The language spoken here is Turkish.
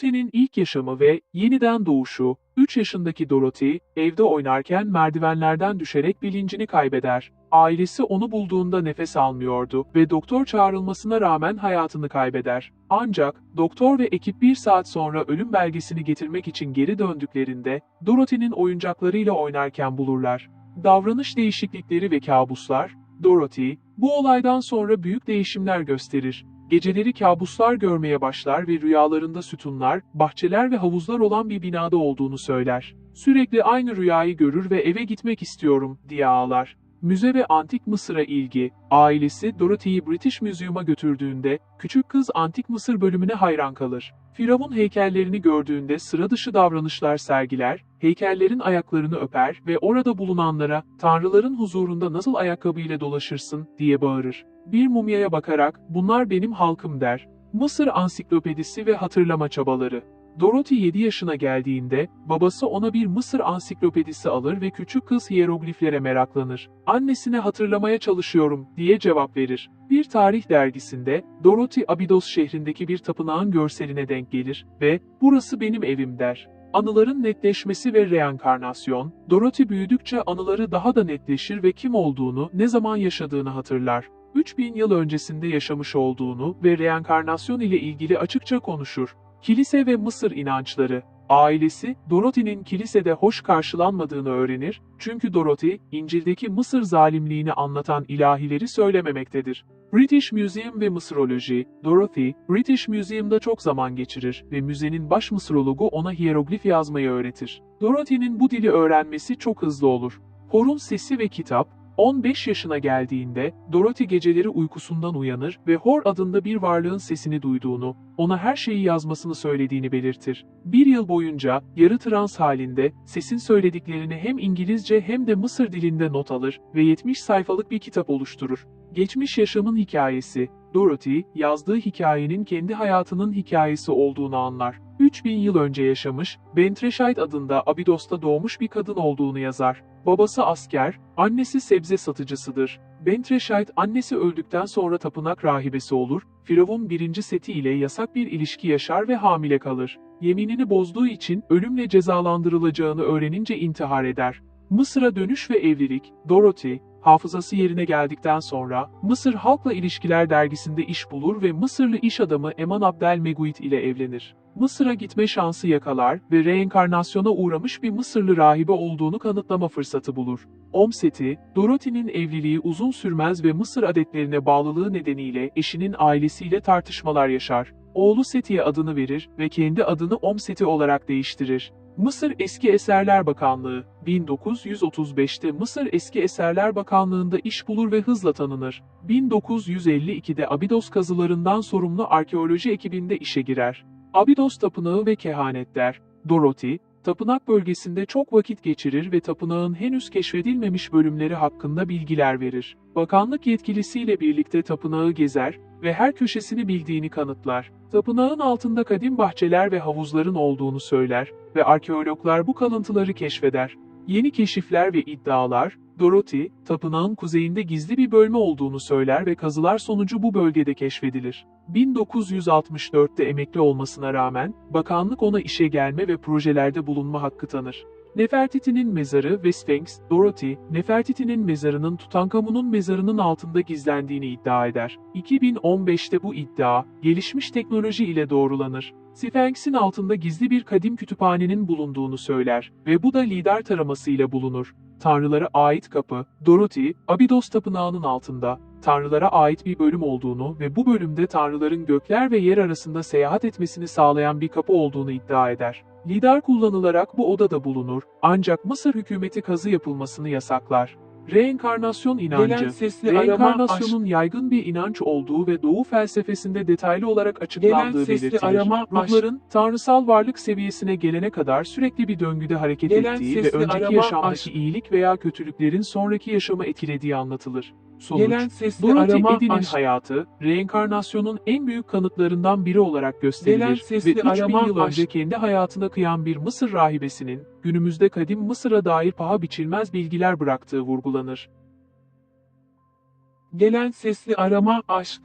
Dorothy'nin ilk yaşamı ve yeniden doğuşu, 3 yaşındaki Dorothy, evde oynarken merdivenlerden düşerek bilincini kaybeder. Ailesi onu bulduğunda nefes almıyordu ve doktor çağrılmasına rağmen hayatını kaybeder. Ancak doktor ve ekip bir saat sonra ölüm belgesini getirmek için geri döndüklerinde Dorothy'nin oyuncaklarıyla oynarken bulurlar. Davranış değişiklikleri ve kabuslar, Dorothy, bu olaydan sonra büyük değişimler gösterir. Geceleri kabuslar görmeye başlar ve rüyalarında sütunlar, bahçeler ve havuzlar olan bir binada olduğunu söyler. Sürekli aynı rüyayı görür ve eve gitmek istiyorum diye ağlar. Müze ve antik Mısır'a ilgi, ailesi Dorothy'yi British Museum'a götürdüğünde küçük kız antik Mısır bölümüne hayran kalır. Firavun heykellerini gördüğünde sıra dışı davranışlar sergiler, heykellerin ayaklarını öper ve orada bulunanlara tanrıların huzurunda nasıl ayakkabıyla dolaşırsın diye bağırır. Bir mumyaya bakarak bunlar benim halkım der. Mısır ansiklopedisi ve hatırlama çabaları. Dorothy 7 yaşına geldiğinde babası ona bir Mısır ansiklopedisi alır ve küçük kız hierogliflere meraklanır. Annesine hatırlamaya çalışıyorum diye cevap verir. Bir tarih dergisinde Dorothy Abydos şehrindeki bir tapınağın görseline denk gelir ve burası benim evim der. Anıların netleşmesi ve reenkarnasyon, Dorothy büyüdükçe anıları daha da netleşir ve kim olduğunu, ne zaman yaşadığını hatırlar. 3000 yıl öncesinde yaşamış olduğunu ve reenkarnasyon ile ilgili açıkça konuşur. Kilise ve Mısır inançları Ailesi, Dorothy'nin kilisede hoş karşılanmadığını öğrenir, çünkü Dorothy, İncil'deki Mısır zalimliğini anlatan ilahileri söylememektedir. British Museum ve Mısıroloji, Dorothy, British Museum'da çok zaman geçirir ve müzenin baş Mısırologu ona hieroglif yazmayı öğretir. Dorothy'nin bu dili öğrenmesi çok hızlı olur. Horun Sesi ve Kitap, 15 yaşına geldiğinde Dorothy geceleri uykusundan uyanır ve Hor adında bir varlığın sesini duyduğunu, ona her şeyi yazmasını söylediğini belirtir. Bir yıl boyunca yarı trans halinde sesin söylediklerini hem İngilizce hem de Mısır dilinde not alır ve 70 sayfalık bir kitap oluşturur. Geçmiş yaşamın hikayesi, Dorothy, yazdığı hikayenin kendi hayatının hikayesi olduğunu anlar. 3000 yıl önce yaşamış, Bentreşait adında Abidos'ta doğmuş bir kadın olduğunu yazar. Babası asker, annesi sebze satıcısıdır. Bentreşait annesi öldükten sonra tapınak rahibesi olur, Firavun birinci Seti ile yasak bir ilişki yaşar ve hamile kalır. Yeminini bozduğu için ölümle cezalandırılacağını öğrenince intihar eder. Mısır'a dönüş ve evlilik, Dorothy, hafızası yerine geldikten sonra Mısır Halkla İlişkiler dergisinde iş bulur ve Mısırlı iş adamı Eman Abdel Meguit ile evlenir. Mısır'a gitme şansı yakalar ve reenkarnasyona uğramış bir Mısırlı rahibe olduğunu kanıtlama fırsatı bulur. Omseti, Dorothy'nin evliliği uzun sürmez ve Mısır adetlerine bağlılığı nedeniyle eşinin ailesiyle tartışmalar yaşar. Oğlu Seti'ye adını verir ve kendi adını Omseti olarak değiştirir. Mısır Eski Eserler Bakanlığı 1935'te Mısır Eski Eserler Bakanlığı'nda iş bulur ve hızla tanınır. 1952'de Abidos kazılarından sorumlu arkeoloji ekibinde işe girer. Abidos Tapınağı ve Kehanetler Dorothy, tapınak bölgesinde çok vakit geçirir ve tapınağın henüz keşfedilmemiş bölümleri hakkında bilgiler verir. Bakanlık yetkilisiyle birlikte tapınağı gezer ve her köşesini bildiğini kanıtlar. Tapınağın altında kadim bahçeler ve havuzların olduğunu söyler ve arkeologlar bu kalıntıları keşfeder. Yeni keşifler ve iddialar, Dorothy, tapınağın kuzeyinde gizli bir bölme olduğunu söyler ve kazılar sonucu bu bölgede keşfedilir. 1964'te emekli olmasına rağmen, bakanlık ona işe gelme ve projelerde bulunma hakkı tanır. Nefertiti'nin mezarı ve Sphinx, Dorothy, Nefertiti'nin mezarının Tutankamon'un mezarının altında gizlendiğini iddia eder. 2015'te bu iddia, gelişmiş teknoloji ile doğrulanır. Sphinx'in altında gizli bir kadim kütüphanenin bulunduğunu söyler ve bu da lider taraması ile bulunur. Tanrılara ait kapı, Dorothy, Abydos tapınağının altında, tanrılara ait bir bölüm olduğunu ve bu bölümde tanrıların gökler ve yer arasında seyahat etmesini sağlayan bir kapı olduğunu iddia eder. Lider kullanılarak bu odada bulunur, ancak Mısır hükümeti kazı yapılmasını yasaklar. Reenkarnasyon inancı, Gelen sesli arama, reenkarnasyonun yaygın bir inanç olduğu ve Doğu felsefesinde detaylı olarak açıklandığı Gelen sesli belirtilir. arama, aşk. Ruhların tanrısal varlık seviyesine gelene kadar sürekli bir döngüde hareket Gelen ettiği ve önceki arama, yaşamdaki aşk. iyilik veya kötülüklerin sonraki yaşama etkilediği anlatılır. Sonuç, Gelen sesli Dorothy arama, Eddy'nin aşk. hayatı, reenkarnasyonun en büyük kanıtlarından biri olarak gösterilir Gelen ve sesli 3000 arama, yıl önce aşk. kendi hayatına kıyan bir Mısır rahibesinin, günümüzde kadim Mısır'a dair paha biçilmez bilgiler bıraktığı vurgulanır. Gelen sesli arama, aşk.